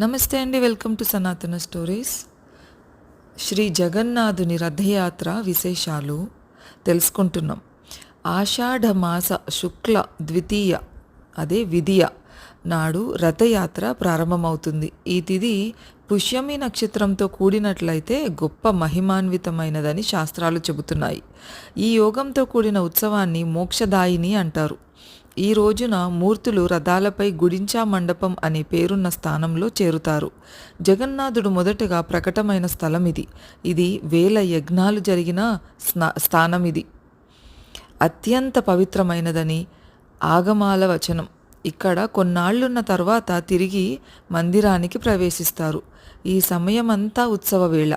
నమస్తే అండి welcome to Sanatana stories. Sri జగన్నాథుని రథయాత్ర విశేషాలు తెలుసుకుంటున్నాం. ఆషాఢ మాస శుక్ల ద్వితీయ అదే విధియ నాడు రథయాత్ర ప్రారంభమవుతుంది. ఈ తిది పుష్యమి నక్షత్రంతో కూడినట్లయితే గొప్ప మహిమాన్వితమైనదని శాస్త్రాలు చెబుతున్నాయి. ఈ యోగంతో కూడిన ఉత్సవాన్ని మోక్షదాయిని అంటారు. ఈ రోజున మూర్తులు రథాలపై గుడించా మండపం అనే పేరున్న స్థానంలో చేరుతారు. జగన్నాథుడు మొదటగా ప్రకటమైన స్థలం ఇది. ఇది వేల యజ్ఞాలు జరిగిన స్నా స్థానం ఇది. అత్యంత పవిత్రమైనదని ఆగమాల వచనం. ఇక్కడ కొన్నాళ్ళున్న తర్వాత తిరిగి మందిరానికి ప్రవేశిస్తారు. ఈ సమయమంతా ఉత్సవ వేళ.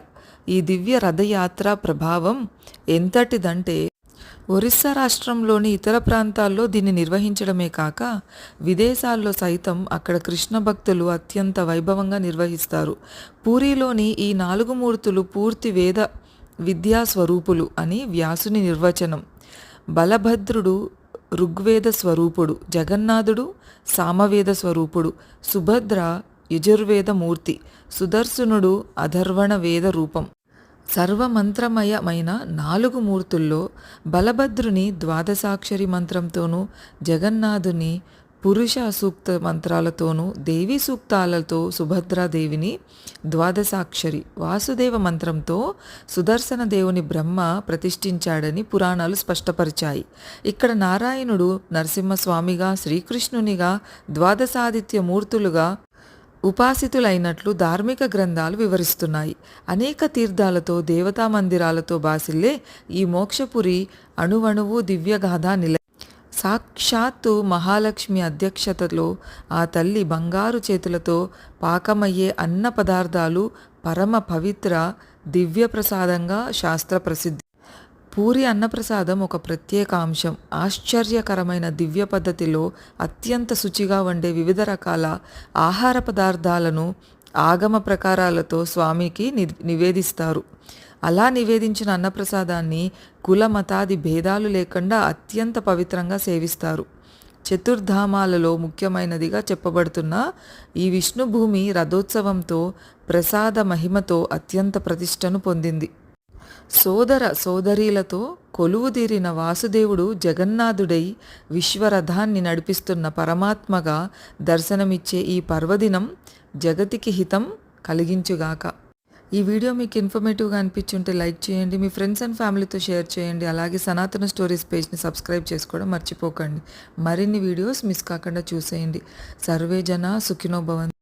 ఈ దివ్య రథయాత్ర ప్రభావం ఎంతటిదంటే ఒరిస్సా రాష్ట్రంలోని ఇతర ప్రాంతాల్లో దీన్ని నిర్వహించడమే కాక విదేశాల్లో సైతం అక్కడ కృష్ణ భక్తులు అత్యంత వైభవంగా నిర్వహిస్తారు. పూరిలోని ఈ నాలుగు మూర్తులు పూర్తి వేద విద్యా స్వరూపులు అని వ్యాసుని నిర్వచనం. బలభద్రుడు ఋగ్వేద స్వరూపుడు జగన్నాథుడు సామవేద స్వరూపుడు సుభద్ర యజుర్వేద మూర్తి సుదర్శనుడు అధర్వణ వేద రూపం. సర్వమంత్రమయమైన నాలుగు మూర్తుల్లో బలభద్రుని ద్వాదశాక్షరి మంత్రంతోనూ జగన్నాథుని పురుష సూక్త మంత్రాలతోనూ దేవి సూక్తాలతో సుభద్రాదేవిని ద్వాదశాక్షరి వాసుదేవ మంత్రంతో సుదర్శన దేవుని బ్రహ్మ ప్రతిష్ఠించాడని పురాణాలు స్పష్టపరిచాయి. ఇక్కడ నారాయణుడు నరసింహస్వామిగా శ్రీకృష్ణునిగా ద్వాదశాదిత్య మూర్తులుగా ఉపాసితులైనట్లు ధార్మిక గ్రంథాలు వివరిస్తున్నాయి. అనేక తీర్థాలతో దేవతా మందిరాలతో బాసిల్లే ఈ మోక్షపురి అణువణువు దివ్యగాథ నిల సాక్షాత్తు మహాలక్ష్మి అధ్యక్షతలో ఆ తల్లి బంగారు చేతులతో పాకమయ్యే అన్న పదార్థాలు పరమ పవిత్ర దివ్య ప్రసాదంగా శాస్త్ర ప్రసిద్ధి పూరి అన్నప్రసాదం ఒక ప్రత్యేక అంశం ఆశ్చర్యకరమైన దివ్య పద్ధతిలో అత్యంత శుచిగా వండే వివిధ రకాల ఆహార పదార్థాలను ఆగమ ప్రకారాలతో స్వామికి ని నివేదిస్తారు. అలా నివేదించిన అన్నప్రసాదాన్ని కుల మతాది భేదాలు లేకుండా అత్యంత పవిత్రంగా సేవిస్తారు. చతుర్ధామాలలో ముఖ్యమైనదిగా చెప్పబడుతున్న ఈ విష్ణుభూమి రథోత్సవంతో ప్రసాద మహిమతో అత్యంత ప్రతిష్టను పొందింది. సోదర సోదరీలతో కొలువుదీరిన వాసుదేవుడు జగన్నాథుడై విశ్వరథాన్ని నడిపిస్తున్న పరమాత్మగా దర్శనమిచ్చే ఈ పర్వదినం జగతికి హితం కలిగించుగాక. ఈ వీడియో మీకు ఇన్ఫర్మేటివ్గా అనిపించుంటే లైక్ చేయండి మీ ఫ్రెండ్స్ అండ్ ఫ్యామిలీతో షేర్ చేయండి అలాగే సనాతన స్టోరీస్ పేజ్ని సబ్స్క్రైబ్ చేసుకోవడం మర్చిపోకండి. మరిన్ని వీడియోస్ మిస్ కాకుండా చూసేయండి. సర్వే జన సుఖినోభవంతి